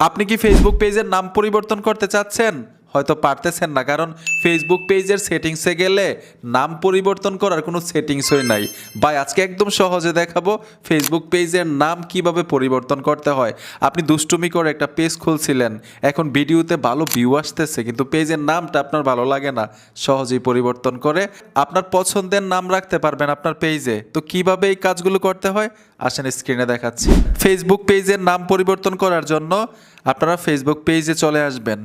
আপনি কি ফেসবুক পেজের নাম পরিবর্তন করতে চাচ্ছেন? হয়তো পারতেছেন না, কারণ ফেসবুক পেজের সেটিংসে গেলে নাম পরিবর্তন করার কোনো সেটিংসই নাই। ভাই, আজকে একদম সহজে দেখাবো ফেসবুক পেজের নাম কীভাবে পরিবর্তন করতে হয়। আপনি দুষ্টুমি করে একটা পেজ খুলছিলেন, এখন ভিডিওতে ভালো ভিউ আসতেছে, কিন্তু পেজের নামটা আপনার ভালো লাগে না। সহজেই পরিবর্তন করে আপনার পছন্দের নাম রাখতে পারবেন আপনার পেজে তো কীভাবে এই কাজগুলো করতে হয়? আসেন স্ক্রিনে দেখাচ্ছি। ফেসবুক পেজের নাম পরিবর্তন করার জন্য আপনারা ফেসবুক পেজে চলে আসবেন।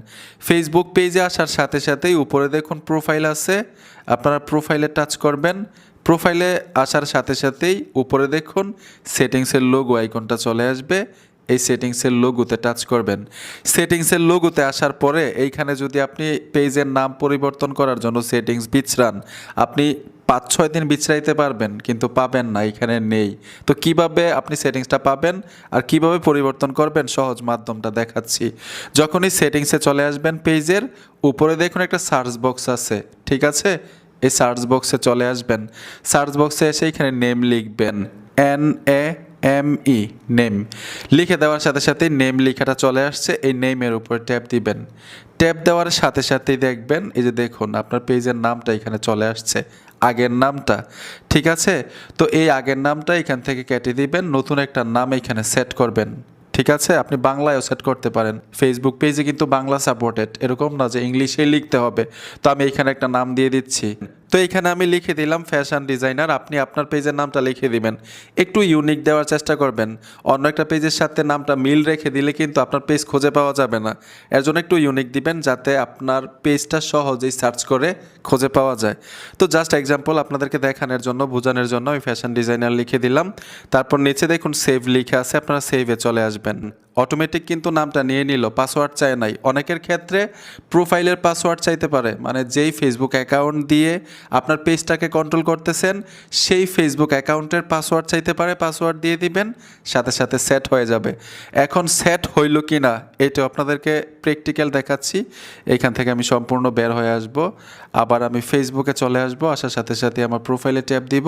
ফেসবুক পেজে আসার সাথে সাথেই উপরে দেখুন প্রোফাইল আছে। আপনারা প্রোফাইলে টাচ করবেন। প্রোফাইলে আসার সাথে সাথেই উপরে দেখুন সেটিংসের লোগো আইকনটা চলে আসবে। এই সেটিংসের লোগোতে টাচ করবেন। সেটিংসের লোগোতে আসার পরে এইখানে যদি আপনি পেজের নাম পরিবর্তন করার জন্য সেটিংস বিছরান আপনি পাঁচ ছয় দিন বিছরাইতে পারবেন, কিন্তু পাবেন না এখানে নেই। তো কীভাবে আপনি সেটিংসটা পাবেন আর কীভাবে পরিবর্তন করবেন, সহজ মাধ্যমটা দেখাচ্ছি। যখনই সেটিংসে চলে আসবেন পেজের উপরে দেখুন একটা সার্চ বক্স আছে, ঠিক আছে? এই সার্চ বক্সে চলে আসবেন। সার্চ বক্সে এসে এখানে নেম লিখবেন N A M E name লিখে দেওয়ার সাথে সাথে নেম লেখাটা চলে আসছে, এই নেমের উপর ট্যাপ দিবেন। ট্যাপ দেওয়ার সাথে সাথেই দেখবেন, এই যে দেখুন, আপনার পেজের নামটা এখানে চলে আসছে, আগের নামটা। ঠিক আছে? তো এই আগের নামটা এখান থেকে কেটে দিবেন, নতুন একটা নাম এখানে সেট করবেন। ঠিক আছে? আপনি বাংলায়ও সেট করতে পারেন। ফেসবুক পেজে কিন্তু বাংলা সাপোর্টেড এরকম না যে ইংলিশে লিখতে হবে। তো আমি এখানে একটা নাম দিয়ে দিচ্ছি। তো এখানে আমি লিখে দিলাম ফ্যাশন ডিজাইনার, আপনি আপনার পেজের নামটা লিখে দিবেন। একটু ইউনিক দেওয়ার চেষ্টা করবেন। অন্য একটা পেজের সাথে নামটা মিল রেখে দিলে কিন্তু আপনার পেজ খুঁজে পাওয়া যাবে না। এর জন্য একটু ইউনিক দিবেন যাতে আপনার পেজটা সহজেই সার্চ করে খুঁজে পাওয়া যায়। তো জাস্ট এক্সাম্পল আপনাদেরকে দেখানোর জন্য, বোঝানোর জন্য আমি ফ্যাশন ডিজাইনার লিখে দিলাম। তারপর নিচে দেখুন সেভ লিখে আছে, আপনারা সেভে চলে আসবেন। অটোমেটিক কিন্তু নামটা নিয়ে নিল পাসওয়ার্ড চায় নাই। অনেকের ক্ষেত্রে প্রোফাইলের পাসওয়ার্ড চাইতে পারে মানে যেই ফেসবুক অ্যাকাউন্ট দিয়ে আপনার পেজটাকে কন্ট্রোল করতেছেন, সেই ফেসবুক অ্যাকাউন্টের পাসওয়ার্ড চাইতে পারে পাসওয়ার্ড দিয়ে দিবেন, সাথে সাথে সেট হয়ে যাবে। এখন সেট হইল কি না এটা আপনাদেরকে প্র্যাকটিক্যাল দেখাচ্ছি। এখান থেকে আমি সম্পূর্ণ বের হয়ে আসব। আবার আমি ফেসবুকে চলে আসব, আসার সাথে সাথে আমার প্রোফাইলে ট্যাপ দিব।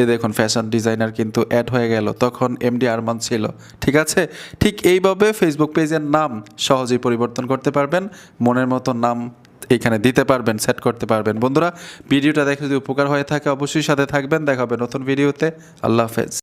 এ দেখুন ফ্যাশন ডিজাইনার কিন্তু অ্যাড হয়ে গেল। তখন এমডি আরমান ছিল, ঠিক আছে? ঠিক এইভাবে ফেসবুক পেজের নাম সহজেই পরিবর্তন করতে পারবেন, মনের মতো নাম এখানে দিতে পারবেন সেট করতে পারবেন। বন্ধুরা, ভিডিওটা দেখে যদি উপকার হয়ে থাকে, অবশ্যই সাথে থাকবেন। দেখাবে নতুন ভিডিওতে। আল্লাহ হাফেজ।